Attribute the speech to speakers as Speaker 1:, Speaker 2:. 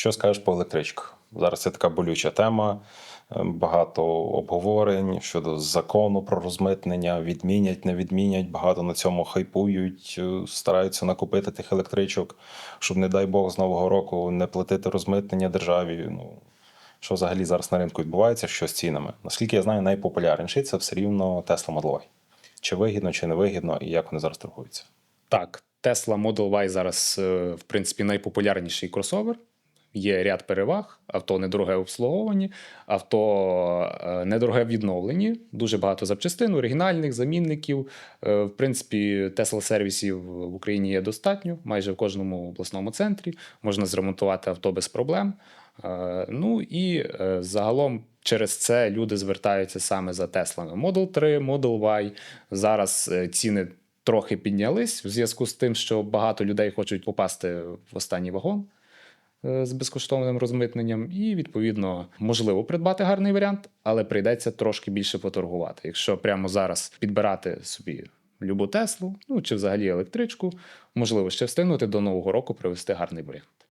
Speaker 1: Що скажеш по електричках? Зараз це така болюча тема. е, Багато обговорень щодо закону про розмитнення, відмінять, не відмінять. Багато на цьому хайпують, е, стараються накупити тих електричок, щоб, не дай Бог, з нового року не платити розмитнення державі. Ну що взагалі зараз на ринку відбувається, що з цінами? Наскільки я знаю, найпопулярніший це все рівно Tesla Model Y. Чи вигідно, чи не вигідно, і як вони зараз торгуються?
Speaker 2: Так, Tesla Model Y зараз, е, в принципі, найпопулярніший кросовер. Є ряд переваг: авто недороге обслуговувані, авто е, недороге відновлені, дуже багато запчастин, оригінальних, замінників. Е, В принципі, Tesla сервісів в Україні є достатньо, майже в кожному обласному центрі. Можна зремонтувати авто без проблем. Е, Ну і загалом через це люди звертаються саме за Теслами. Model 3, Model Y. Зараз ціни трохи піднялись в зв'язку з тим, що багато людей хочуть попасти в останній вагон з безкоштовним розмитненням, і відповідно можливо придбати гарний варіант, але прийдеться трошки більше поторгувати. Якщо прямо зараз підбирати собі любу Теслу, ну чи взагалі електричку, можливо ще встигнути до нового року привезти гарний варіант.